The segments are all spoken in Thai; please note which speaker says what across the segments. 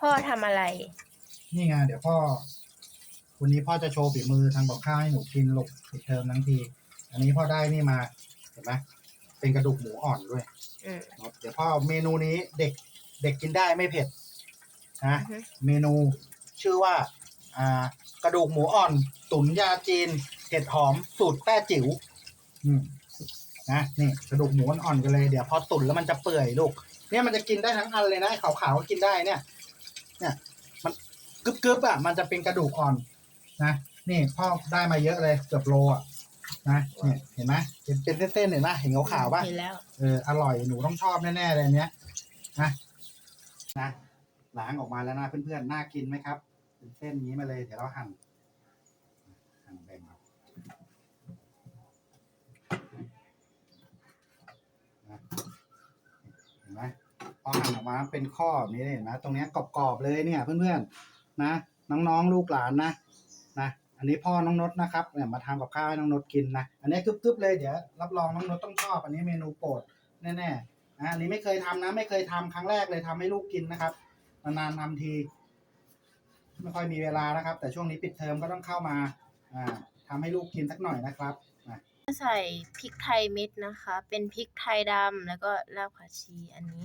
Speaker 1: พ่อทำอะไร
Speaker 2: นี่ไงเดี๋ยวพ่อ วันนี้พ่อจะโชว์ฝีมือทางบอกข้าวให้หนูกินหลบปิดเทอมทั้งที อันนี้พ่อได้นี่มาเห็นไหมเป็นกระดูกหมูอ่อนด้วย
Speaker 1: อืม
Speaker 2: เนอะเดี๋ยวพ่อเมนูนี้เด็กเด็กกินได้ไม่เผ็ดนะ
Speaker 1: อือฮึ
Speaker 2: เมนูชื่อว่า อ่า กระดูกหมูอ่อน ตุ๋นยาจีนเห็ดหอมสูตรแป้จิ๋วอืมนะนี่กระดูกหมูอ่อนๆกันเลยเดี๋ยวพอตุ๋นแล้วมันจะเปื่อยลูก เนี่ยมันจะกินได้ทั้งอันเลยนะไอ้ขาวๆก็กินได้เนี่ย เนี่ย มันกรึบๆอะ มันจะเป็นกระดูกอ่อนนะนี่พ่อได้มาเยอะเลยเกือบโลอะนะเนี่ยเห็นไหมเป็นเป็นเส้นๆเห็นไหมเห็นขาวๆป่ะ
Speaker 1: เห็นแล้ว
Speaker 2: เอออร่อยหนูต้องชอบแน่ๆเลยอันเนี้ยนะนะล้างออกมาแล้วนะเพื่อนๆน่ากินไหมครับเป็นเส้นนี้มาเลยเดี๋ยวเราหั่นหั่นแบ่งเอานะเห็นไหมพ อหั่นออกมาเป็นข้อแบบนี้เลยเห็นไหมตรงเนี้ยกรอบๆเลยเนี่ยเพื่อนๆนะน้องๆลูกหลานนะนะอันนี้พ่อน้องนดนะครับเนี่ยมาทำกับข้าวให้น้องนดกินนะอันนี้กรึบๆเลยเดี๋ยวรับรองน้องนดต้องชอบอันนี้เมนูโปรดแน่ๆนะอันนี้ไม่เคยทำนะ ไม่เคยทำครั้งแรกเลยทำให้ลูกกินนะครับนานๆทำทีไม่ค่อยมีเวลานะครับ แต่ช่วงนี้ปิดเทอมก็ต้องเข้ามาอ่าทำให้ลูกกินสักหน่อยนะครับอะ
Speaker 1: ใส่พริกไทยเม็ดนะคะ เป็นพริกไทยดำแล้วก็รากผักชีอันนี้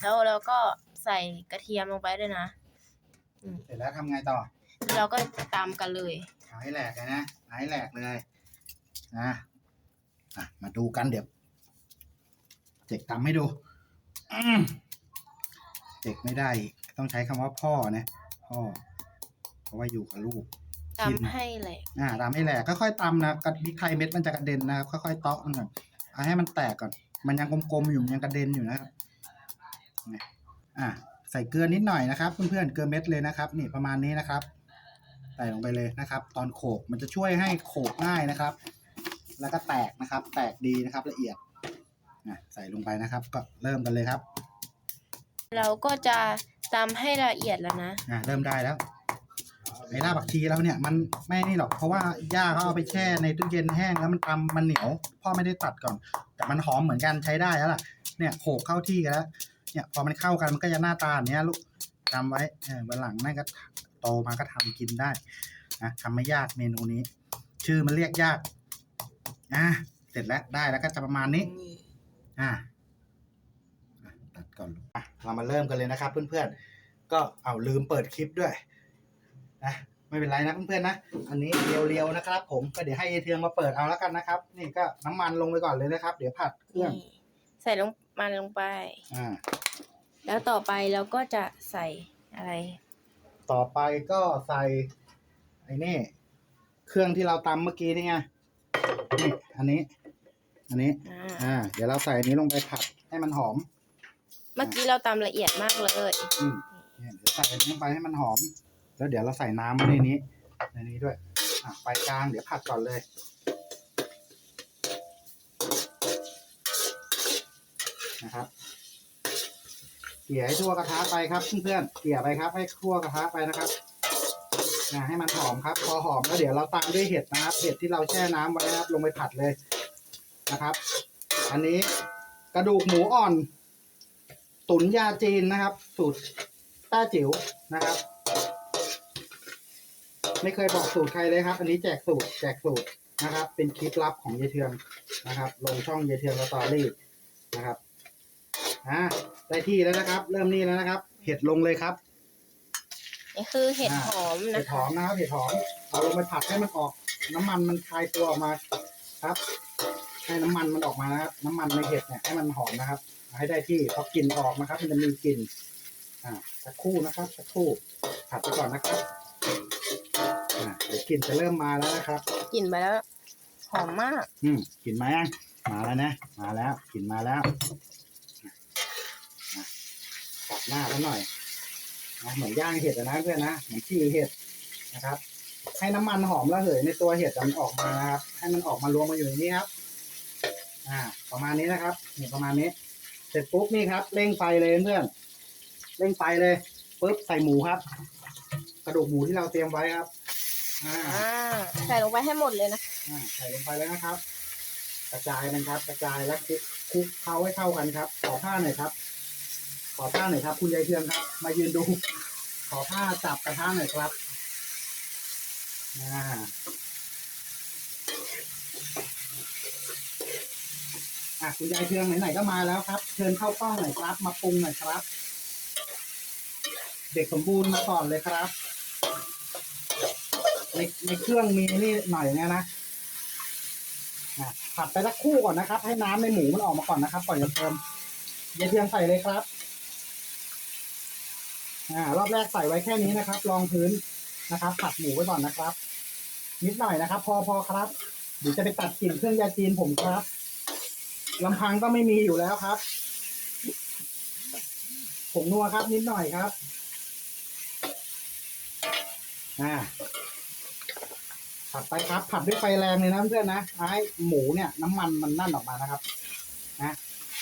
Speaker 1: แล้วเราก็ใส่กระเทียมลงไปด้วยนะ
Speaker 2: เสร็จแล้วทำไงต่อ
Speaker 1: แล้วเราก็ตามกันเลย
Speaker 2: เอาให้แหลกเลยนะเอาให้แหลกเลยนะอะมาดูกันเดี๋ยวเด็กทำให้ดูอืมเด็กไม่ได้ต้องใช้คำว่าพ่อนะพ่อ เพราะว่าอยู่กับลูก
Speaker 1: ตามให้แหละ
Speaker 2: อ่าตามให้แหลกค่อยๆตำนะกระพริกไทยเม็ดมันจะกระเด็นนะครับค่อยๆเตาะมันก่อนเอาให้มันแตกก่อน มันยังกลมๆอยู่มันยังกระเด็นอยู่นะครับ เนี่ยอ่าใส่เกลือนิดหน่อยนะครับ เพื่อนๆเกลือเม็ดเลยนะครับ นี่ประมาณนี้นะครับ ใส่ลงไปเลยนะครับ ตอนโขกมันจะช่วยให้โขกง่ายนะครับ แล้วก็แตกนะครับ แตกดีนะครับละเอียดอะใส่ลงไปนะครับ ก็เริ่มกันเลยครับ
Speaker 1: เราก็จะตำให้ละเอียดแล้วนะ
Speaker 2: อ่าเริ่มได้แล้วไอ้รากผักชีเราเนี่ยมันไม่นี่หรอกเพราะว่าย่าเขาเอาไปแช่ในตู้เย็นแห้งแล้วมันตำมันเหนียวพ่อไม่ได้ตัดก่อน แต่มันหอมเหมือนกันใช้ได้แล้วล่ะเนี่ยโขกเข้าที่กันแล้ว เนี่ยพอมันเข้ากันมันก็จะหน้าตาเนี้ยลูกจำไว้เออวันหลังนั่ก็โตมาก็ทำกินได้นะทำไม่ยากเมนูนี้ ชื่อมันเรียกยากอะเสร็จแล้วได้แล้วก็จะประมาณนี้ อะตัดก่อนลูกอะเรามาเริ่มกันเลยนะครับ เพื่อนๆ ก็เอาลืมเปิดคลิปด้วยนะไม่เป็นไรนะเพื่อนๆนะ อันนี้เรียวๆนะครับ ผมก็เดี๋ยวให้เทืองมาเปิดเอาแล้วกันนะครับ นี่ก็น้ำมันลงไปก่อนเลยนะครับ เดี๋ยวผัดเครื่อง
Speaker 1: ใส่ลงมันลงไป
Speaker 2: อ่า
Speaker 1: แล้วต่อไปเราก็จะใส่อะไร
Speaker 2: ต่อไปก็ใส่ไอ้นี่ เครื่องที่เราตำเมื่อกี้นี่ไงนี่อันนี้ อันนี้
Speaker 1: อ่า
Speaker 2: อ่า เดี๋ยวเราใส่อันนี้ลงไปผัดให้มันหอม
Speaker 1: เมื่อกี้เราตำละเอียดมากเลย
Speaker 2: อืมเนี่ยเดี๋ยวใส่อันนี้ลงไปให้มันหอม แล้วเดี๋ยวเราใส่น้ำไว้ในนี้ ในนี้ด้วย อะไฟกลางเดี๋ยวผัดก่อนเลย นะครับเกลี่ยให้ทั่วกระทะไปครับเพื่อนๆเกลี่ยไปครับ ให้ทั่วกระทะไปนะครับนะให้มันหอมครับ พอหอมแล้วเดี๋ยวเราตามด้วยเห็ดนะครับ เห็ดที่เราแช่น้ำไว้นะครับ ลงไปผัดเลยนะครับ อันนี้กระดูกหมูอ่อน ตุ๋นยาจีนนะครับ สูตรต้าจิ๋วนะครับ ไม่เคยบอกสูตรใครเลยครับ อันนี้แจกสูตรแจกสูตรนะครับ เป็นคลิปลับของยายเทืองนะครับ ลงช่องยายเทืองสตอรี่นะครับ อ่าได้ที่แล้วนะครับ เริ่มนี่แล้วนะครับ เห็ดลงเลยครับ
Speaker 1: นี่คือเห็ด
Speaker 2: อ่า
Speaker 1: หอม
Speaker 2: เห็
Speaker 1: นะ
Speaker 2: ดห
Speaker 1: คะ
Speaker 2: อมนะครับเห็ดหอมเอาลงไปผัดให้มันออก น้ำมันมันคลายตัวออกมาครับ ให้น้ำมันมันออกมานะครับ น้ำมันในเห็ดเนี่ยให้มันหอมนะครับเอาให้ได้ที่พอกลิ่นออกนะครับ มันจะมีกลิ่นอ่าสักครู่นะครับสักครู่ผัดไปก่อนนะครับอ่าเดี๋ยวกลิ่นจะเริ่มมาแล้วนะครับ
Speaker 1: กลิ่นไปแล้ว หอมมาก
Speaker 2: อืมกลิ่นมายังมาแล้วนะ มาแล้วกลิ่นมาแล้วนะตัด หน้าแล้วหน่อยนะเหมือนย่างเห็ดอะนะเพื่อนนะเหมือนขี้เห็ดนะครับ ให้น้ำมันหอมระเหยในตัวเห็ดมันออกมานะครับ ให้มันออกมารวมมาอยู่ในนี้ครับ อ่า ประมาณนี้นะครับนี่ประมาณนี้ เสร็จปุ๊บนี่ครับเร่งไฟเลยเพื่อนเร่งไฟเลยปุ๊บใส่หมูครับ กระดูกหมูที่เราเตรียมไว้ครับ อ่า
Speaker 1: อ่าใส่ลงไปให้หมดเลยนะ
Speaker 2: อ่าใส่ลงไปแล้วนะครับ กระจายมันครับ กระจายแล้วคลุกคลุกเคล้าให้เข้ากันครับขอผ้าหน่อยครับข อผ้าหน่อยครับ คุณยายเทืองครับ มายืนดู ขอผ้าจับกระทะหน่อยครับอ่าอะคุณยายเทืองไหนๆก็มาแล้วครับ เชิญเข้ากล้องหน่อยครับ มาปรุงหน่อยครับ เด็กสมบูรณ์มาก่อนเลยครับ ในในเครื่องมีนี่หน่อยเนี่ยนะอะผัดไปสักคู่ก่อนนะครับ ให้น้ำในหมูมันออกมาก่อนนะครับก่อนจะเติมยายเทืองใส่เลยครับ อ่ารอบแรกใส่ไว้แค่นี้นะครับรองพื้นนะครับ ผัดหมูไว้ก่อนนะครับ นิดหน่อยนะครับ พอพอครับเดี๋ยวจะไปตัดกลิ่นเครื่องยาจีนผมครับลำพังก็ไม่มีอยู่แล้วครับผงนัวครับ นิดหน่อยครับอ่าผัดไปครับ ผัดด้วยไฟแรงเลยนะเพื่อนนะให้หมูเนี่ย น้ำมันมันนั่นออกมานะครับนะ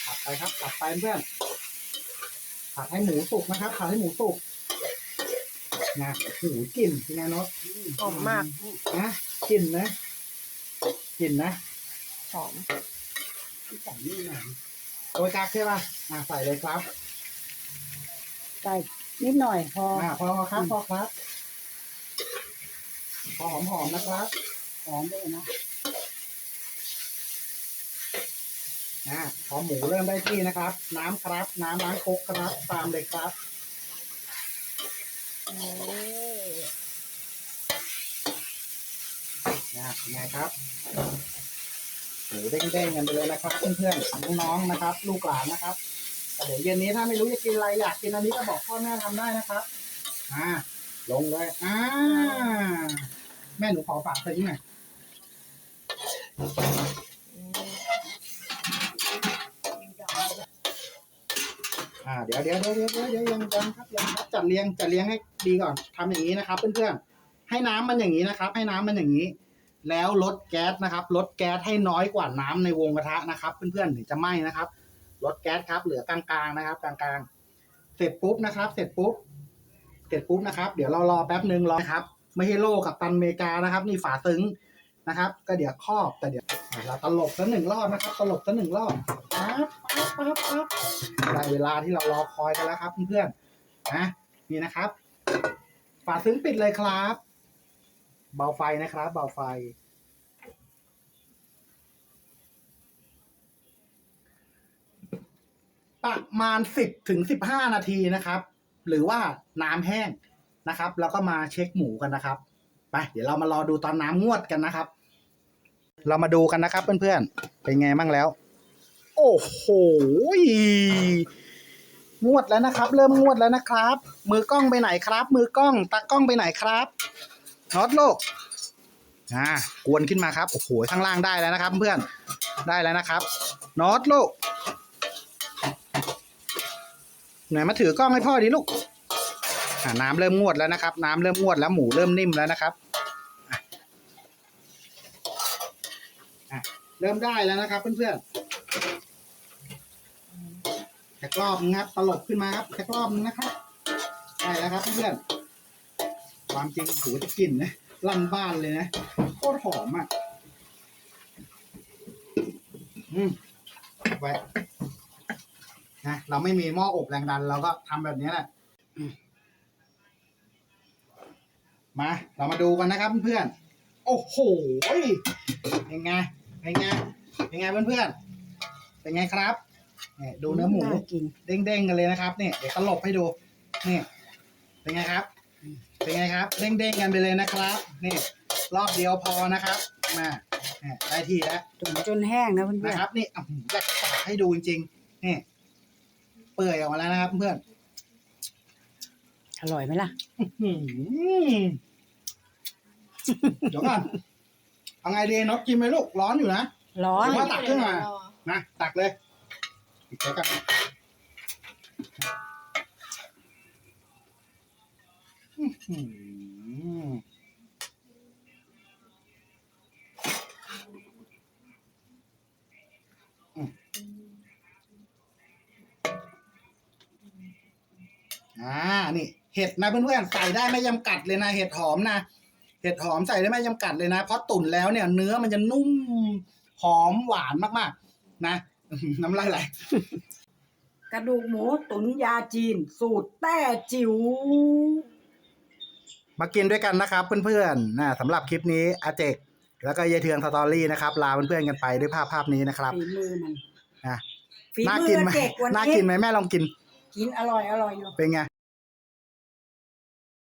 Speaker 2: ผัดไปครับผัดไปเพื่อน ผัดให้หมูสุกนะครับผัดให้หมูสุกนะโอ้โหกลิ่นพี่แนนท์
Speaker 1: หอมมาก
Speaker 2: นะกลิ่นนะกลิ่นนะ
Speaker 1: หอม
Speaker 2: ใส่นี่หน่อยโอ้ยกักใช่ป่ะอ่าใส่เลยครับ
Speaker 3: ใส่นิดหน่อยพอ
Speaker 2: อ่าพอครับพอครับพอหอมๆนะครับ
Speaker 3: หอมด้วยนะ
Speaker 2: อ่าพอหมูเริ่มได้ที่นะครับ น้ำครับ น้ำล้างครกครับ ตามเลยครับนะเป็นไงครับหมูเด้งๆกันไปเลยนะครับ เพื่อนๆน้องๆนะครับ ลูกหลานนะครับแต่เดี๋ยวเย็นนี้ถ้าไม่รู้จะกินอะไรอยากกินอันนี้ก็บอกพ่อแม่ทำได้นะครับ อ่า ลงเลยอ่าแม่หนูขอฝากซื้อหน อ่าเดี๋ยวเดี๋ยวเดี๋ยวเดี๋ยวเดี๋ยวยังยังครับยังครับจัดเรียงจัดเรียงให้ดีก่อนทำอย่างนี้นะครับ เพื่อนๆให้น้ำมันอย่างนี้นะครับ ให้น้ำมันอย่างนี้ แล้วลดแก๊สนะครับ ลดแก๊สให้น้อยกว่าน้ำในวงกระทะนะครับ เพื่อนๆถึงจะไหม้นะครับ ลดแก๊สครับ เหลือกลางๆนะครับ กลางๆ เสร็จปุ๊บนะครับ เสร็จปุ๊บเสร็จปุ๊บนะครับ เดี๋ยวเรารอแป๊บหนึ่งรอนะครับไม่ให้โลกับตันอเมริกานะครับ นี่ฝาซึ้งนะครับ ก็เดี๋ยวครอบแต่เดี๋ยวเราตลบสักหนึ่งรอบนะครับ ตลบสักหนึ่งรอบ ปั๊บปั๊บปั๊บปั๊บได้เวลาที่เรารอคอยกันแล้วครับเพื่อนๆนะนี่นะครับ ฝาซึ้งปิดเลยครับ เบาไฟนะครับ เบาไฟ ประมาณสิบถึงสิบห้านาทีนะครับ หรือว่าน้ำแห้งนะครับ แล้วก็มาเช็คหมูกันนะครับไปเดี๋ยวเรามารอดูตอนน้ำงวดกันนะครับ เรามาดูกันนะครับเพื่อนๆ เป็นไงบ้างแล้ว โอ้โหงวดแล้วนะครับ เริ่มงวดแล้วนะครับ มือกล้องไปไหนครับ มือกล้องตากล้องไปไหนครับน็อตโลกอ่ากวนขึ้นมาครับโอ้โหข้างล่างได้แล้วนะครับ เพื่อนได้แล้วนะครับน็อตโลกไหนมาถือกล้องให้พ่อดิลูกอ่าน้ำเริ่มงวดแล้วนะครับ น้ำเริ่มงวดแล้วหมูเริ่มนิ่มแล้วนะครับอะอะเริ่มได้แล้วนะครับเพื่อนๆ แค่รอบนึงครับตลบขึ้นมาครับแค่รอบนะครับได้แล้วครับเพื่อนความจริงหูจะกลิ่นนะลั่นบ้านเลยนะโคตรหอมอะอืมไว้นะเราไม่มีหม้ออบแรงดัน เราก็ทำแบบนี้แหละมา เรามาดูกันนะครับเพื่อนโอ้โหเป็นไงเป็นไงเป็นไงเพื่อนๆเป็นไงครับ นี่ยดูเนื้อหมูา
Speaker 3: กิน
Speaker 2: เด้งๆกันเลยนะครับเนี่ยเดี๋ยวตลบให้ดูนี่เป็นไงครับ เป็นไงครับเด้งๆกันไปเลยนะครับนี่รอบเดียวพอนะครับ มาเนี่ยได้ที่แล้ว
Speaker 3: ตุ๋นจนแห้งนะเพื่อน
Speaker 2: นะครับนี่อะผมอยากจะฝากให้ดูจริงๆนี่เปื่อยออกมาแล้วนะครับ เพื่อน
Speaker 3: ๆอร่อยไหมล่ะ
Speaker 2: อื้อหือเดี๋ยวก่อนเอาไงดีน็อตกินไหมลูกร้อนอยู่นะ
Speaker 3: ร้อน
Speaker 2: ผมว่าตักขึ้นมานะตักเลย ปิดไว้กันอื้อหืออืมอ่า นี่ เห็ดนะเพื่อนๆใส่ได้ไม่จำกัดเลยนะ เห็ดหอมนะ เห็ดหอมใส่ได้ไม่จำกัดเลยนะ เพราะตุ๋นแล้วเนี่ย เนื้อมันจะนุ่มหอมหวานมากๆ นะ น้ำลายไหล
Speaker 3: กระดูกหมูตุ๋นยาจีน สูตรแต้จิ๋ว
Speaker 2: มากินด้วยกันนะครับเพื่อนๆนะสำหรับคลิปนี้อาเจกแล้วก็ยายเทืองสตอรี่นะครับ ลาเพื่อนๆกันไปด้วยภาพภาพนี้นะครับ
Speaker 3: ฝีมือมัน
Speaker 2: นะ
Speaker 3: ฝี
Speaker 2: น่า
Speaker 3: มื
Speaker 2: กิน
Speaker 3: อ
Speaker 2: ไหม
Speaker 3: เด็กวัน
Speaker 2: น่า
Speaker 3: นี้
Speaker 2: กินไหมแม่ลองกิน
Speaker 3: กินอร่อยอร่อยอยู่
Speaker 2: เป็นไง